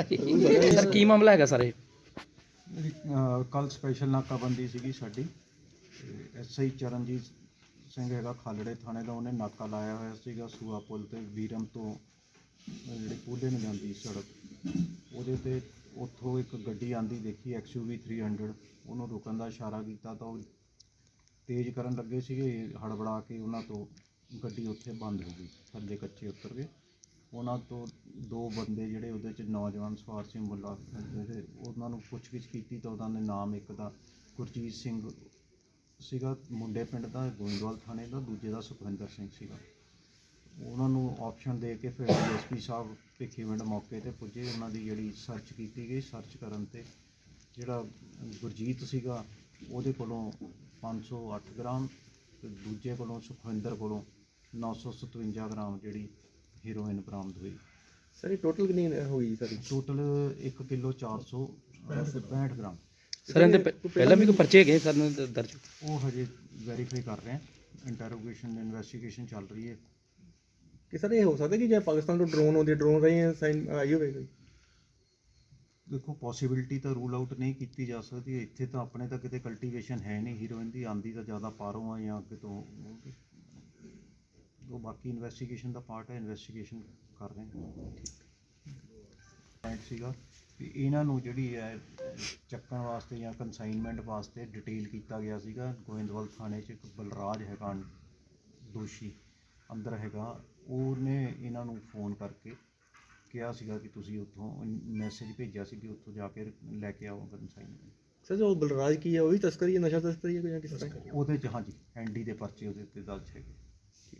Sir, ਕੀ ਮਾਮਲਾ ਹੈਗਾ sir ਕੱਲ ਸਪੈਸ਼ਲ ਨਾਕਾਬੰਦੀ ਸੀਗੀ ਸਾਡੀ। ਐਸਆਈ ਚਰਨਜੀਤ ਸਿੰਘ ਹੈਗਾ ਖਾਲੜੇ ਥਾਣੇ ਦਾ, ਉਹਨੇ ਨਾਕਾ ਲਾਇਆ ਹੋਇਆ ਸੀਗਾ ਸੂਆ ਪੁਲ ਤੇ ਵੀਰਮ ਤੋਂ, ਅਹ, ਜਿਹੜੀ ਪੂਲੇ ਨੂੰ ਜਾਂਦੀ ਸੜਕ। ਉਹਦੇ ਤੇ ਉੱਥੋਂ ਇੱਕ ਗੱਡੀ ਆਂਦੀ ਦੇਖੀ XUV 300 ਉਹਨੂੰ ਰੁਕਣ ਦਾ ਇਸ਼ਾਰਾ ਕੀਤਾ ਤਾਂ ਉਹ ਤੇਜ਼ ਕਰਨ ਲੱਗੇ ਸੀਗੇ, ਹੜਬੜਾ ਕੇ ਉਹਨਾਂ ਤੋਂ ਗੱਡੀ ਉੱਥੇ ਬੰਦ ਹੋ ਗਈ, ਥੱਲੇ ਕੱਚੇ ਉਤਰ ਗਏ। ਉਹਨਾਂ ਤੋਂ ਦੋ ਬੰਦੇ ਜਿਹੜੇ ਉਹਦੇ ਚ ਨੌਜਵਾਨ ਸਵਾਰ ਸਿੰਘ ਮੁੱਲਾ ਜਿਹੜੇ ਉਹਨਾਂ ਨੂੰ ਪੁੱਛਗਿੱਛ ਕੀਤੀ ਤਾਂ ਉਹਨਾਂ ਦੇ ਨਾਮ ਇੱਕ ਦਾ ਗੁਰਜੀਤ ਸਿੰਘ ਸੀਗਾ, ਮੁੰਡੇ ਪਿੰਡ ਦਾ ਗੋਇੰਦਵਾਲ ਥਾਣੇ ਦਾ, ਦੂਜੇ ਦਾ ਸੁਖਵਿੰਦਰ ਸਿੰਘ ਸੀਗਾ। ਉਹਨਾਂ ਨੂੰ ਆਪਸ਼ਨ ਦੇ ਕੇ ਫਿਰ ਡੀਐਸਪੀ ਸਾਹਿਬ ਭਿੱਖੀਵਿੰਡ ਮੌਕੇ ਤੇ ਪੁੱਜੇ, ਉਹਨਾਂ ਦੀ ਜਿਹੜੀ ਸਰਚ ਕੀਤੀ ਗਈ ਸਰਚ ਕਰਨ ਤੇ ਜਿਹੜਾ ਗੁਰਜੀਤ ਸੀਗਾ, ਉਹਦੇ ਕੋਲੋਂ 508 ਗ੍ਰਾਮ ਤੇ ਦੂਜੇ ਕੋਲੋਂ ਸੁਖਵਿੰਦਰ ਕੋਲੋਂ 957 ਗ੍ਰਾਮ ਜਿਹੜੀ ਹੀਰੋਇਨ ਬਰਾਮਦ ਹੋਈ। ਸਰ ਇਹ ਟੋਟਲ ਕਿੰਨੀ ਹੋਈ sir? Total 1 kilo 465 gram. Sir ਇਹਦੇ ਪ- ਪਹਿਲਾਂ ਵੀ ਕੋਈ ਪਰਚੇ ਹੈਗੇ ਸਰ ਇਹਨਾਂ ਦੇ ਦਰਜ? ਉਹ ਹਜੇ ਵੈਰੀਫਾਈ ਕਰ ਰਹੇ ਹਾਂ ਇੰਟਰੋਗੇਸ਼ਨ ਇਨਵੈਸਟੀਗੇਸ਼ਨ ਚੱਲ ਰਹੀ ਹੈ। ਕਿ ਸਰ ਇਹ ਹੋ ਸਕਦਾ ਕਿ ਜੇ ਪਾਕਿਸਤਾਨ ਤੋਂ ਡਰੋਨ ਆਉਂਦੇ ਡਰੋਨ ਰਹੀ ਸਾਈਨ ਆਈ ਹੋਵੇ ਕੋਈ? ਦੇਖੋ ਪੋਸਿਬਿਲਿਟੀ ਤਾਂ ਰੂਲ ਆਊਟ ਨਹੀਂ ਕੀਤੀ ਜਾ ਸਕਦੀ। ਇੱਥੇ ਤਾਂ ਆਪਣੇ ਤਾਂ ਕਿਤੇ ਕਲਟੀਵੇਸ਼ਨ ਹੈ ਨਹੀਂ। ਹੀਰੋਇਨ ਦੀ ਆਂਦੀ ਤਾਂ ਜ਼ਿਆਦਾ ਪਾਰੋਂ ਆ ਜਾਂ ਕਿਤੋਂ ਉਹ ਬਾਕੀ ਇਨਵੈਸਟੀਗੇਸ਼ਨ ਦਾ ਪਾਰਟ ਹੈ ਇਨਵੈਸਟੀਗੇਸ਼ਨ ਕਰ ਰਹੇ ਹਾਂ। ਪੁਆਇੰਟ ਸੀਗਾ ਵੀ ਇਹਨਾਂ ਨੂੰ ਜਿਹੜੀ ਹੈ ਚੱਕਣ ਵਾਸਤੇ ਜਾਂ ਕੰਸਾਈਨਮੈਂਟ ਵਾਸਤੇ ਡਿਟੇਲ ਕੀਤਾ ਗਿਆ ਸੀਗਾ। ਗੋਇੰਦਵਾਲ ਥਾਣੇ 'ਚ ਇੱਕ ਬਲਰਾਜ ਹੈਗਾ ਦੋਸ਼ੀ ਅੰਦਰ ਹੈਗਾ। ਉਹਨੇ ਇਹਨਾਂ ਨੂੰ ਫੋਨ ਕਰਕੇ ਕਿਹਾ ਸੀਗਾ ਕਿ ਤੁਸੀਂ ਉੱਥੋਂ ਮੈਸੇਜ ਭੇਜਿਆ ਸੀ ਕਿ ਉੱਥੋਂ ਜਾ ਕੇ ਲੈ ਕੇ ਆਓ ਕੰਸਾਈਨਮੈਂਟ ਸਰ ਜੋ ਬਲਰਾਜ ਕੀ ਹੈ ਉਹ ਵੀ ਤਸਕਰੀ ਹੈ ਨਸ਼ਾ ਤਸਕਰੀ ਹੈ ਕੋਈ ਜਾਂ ਕਿਸ ਤਰ੍ਹਾਂ? ਉਹਦੇ 'ਚ ਹਾਂਜੀ ਐਨਡੀ ਦੇ ਪਰਚੇ ਉਹਦੇ ਉੱਤੇ ਦਰਜ ਹੈਗੇ।